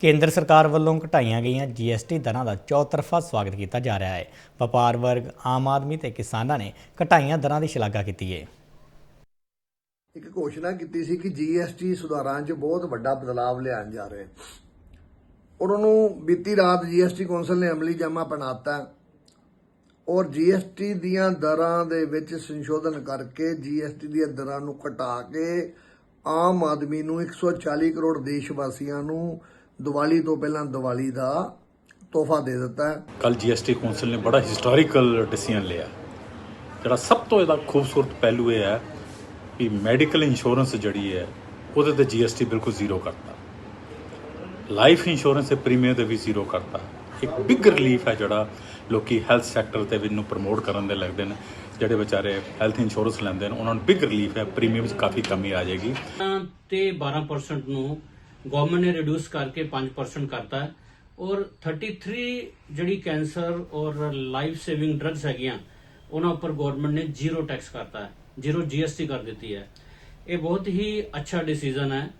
ਕੇਂਦਰ ਸਰਕਾਰ ਵੱਲੋਂ ਘਟਾਈਆਂ ਗਈਆਂ ਜੀਐਸਟੀ ਦਰਾਂ ਦਾ ਚੌਤਰਫਾ ਸਵਾਗਤ ਕੀਤਾ ਜਾ ਰਿਹਾ ਹੈ। ਵਪਾਰ ਵਰਗ, ਆਮ ਆਦਮੀ ਤੇ ਕਿਸਾਨਾਂ ਨੇ ਘਟਾਈਆਂ ਦਰਾਂ ਦੀ ਸ਼ਲਾਘਾ ਕੀਤੀ ਹੈ। ਇੱਕ ਘੋਸ਼ਣਾ ਕੀਤੀ ਸੀ ਕਿ ਜੀਐਸਟੀ ਸੁਧਾਰਾਂ 'ਚ ਬਹੁਤ ਵੱਡਾ ਬਦਲਾਅ ਲਿਆਉਣ ਜਾ ਰਹੇ। ਔਰ ਉਹਨੂੰ ਬੀਤੀ ਰਾਤ ਜੀਐਸਟੀ ਕੌਂਸਲ ਨੇ ਅਮਲੀ ਜਾਮਾ ਬਣਾਤਾ। ਔਰ ਜੀਐਸਟੀ ਦੀਆਂ ਦਰਾਂ ਦੇ ਵਿੱਚ ਸੰਸ਼ੋਧਨ ਕਰਕੇ ਜੀਐਸਟੀ ਦੀਆਂ ਦਰਾਂ ਨੂੰ ਘਟਾ ਕੇ ਆਮ ਆਦਮੀ ਨੂੰ 140 ਕਰੋੜ ਦੇਸ਼ ਵਾਸੀਆਂ ਨੂੰ ਦੀਵਾਲੀ ਤੋਂ ਪਹਿਲਾਂ ਦੀਵਾਲੀ ਦਾ ਤੋਹਫਾ ਦੇ ਦਿੱਤਾ ਹੈ। ਕੱਲ ਜੀਐਸਟੀ ਕੌਂਸਲ ਨੇ ਬੜਾ ਹਿਸਟੋਰੀਕਲ ਡਿਸੀਜਨ ਲਿਆ। ਜਿਹੜਾ ਸਭ ਤੋਂ ਇਹਦਾ ਖੂਬਸੂਰਤ ਪਹਿਲੂ ਇਹ ਹੈ ਕਿ ਮੈਡੀਕਲ ਇੰਸ਼ੋਰੈਂਸ ਜਿਹੜੀ ਹੈ ਉਹਦੇ ਤੇ ਜੀਐਸਟੀ ਬਿਲਕੁਲ ਜ਼ੀਰੋ ਕਰਤਾ। ਲਾਈਫ ਇੰਸ਼ੋਰੈਂਸ ਦੇ ਪ੍ਰੀਮੀਅਮ ਤੇ ਵੀ ਜ਼ੀਰੋ ਕਰਤਾ। ਇੱਕ ਬਿਗ ਰਿਲੀਫ ਹੈ ਜਿਹੜਾ ਲੋਕੀ ਹੈਲਥ ਸੈਕਟਰ ਤੇ ਵੀ ਨੂੰ ਪ੍ਰਮੋਟ ਕਰਨ ਦੇ ਲੱਗਦੇ ਨੇ। ਜਿਹੜੇ ਵਿਚਾਰੇ ਹੈਲਥ ਇੰਸ਼ੋਰੈਂਸ ਲੈਂਦੇ ਨੇ ਉਹਨਾਂ ਨੂੰ ਬਿਗ ਰਿਲੀਫ ਹੈ ਪ੍ਰੀਮੀਅਮ 'ਚ ਕਾਫੀ ਕਮੀ ਆ ਜਾਏਗੀ। ਤੇ 12% ਨੂੰ ਗਵਰਨਮੈਂਟ ਨੇ ਰਿਡਿਊਸ ਕਰਕੇ 5% ਕਰਤਾ ਹੈ। ਔਰ 33 ਜਿਹੜੀ ਕੈਂਸਰ ਔਰ ਲਾਈਫ ਸੇਵਿੰਗ ਡਰੱਗਸ ਹੈਗੀਆਂ, ਉਹਨਾਂ ਉੱਪਰ ਗਵਰਨਮੈਂਟ ਨੇ ਜ਼ੀਰੋ ਟੈਕਸ ਕਰਤਾ ਹੈ। ਜ਼ੀਰੋ ਜੀਐਸਟੀ ਕਰ ਦਿੱਤੀ ਹੈ। ਇਹ ਬਹੁਤ ਹੀ ਅੱਛਾ ਡਿਸੀਜਨ ਹੈ।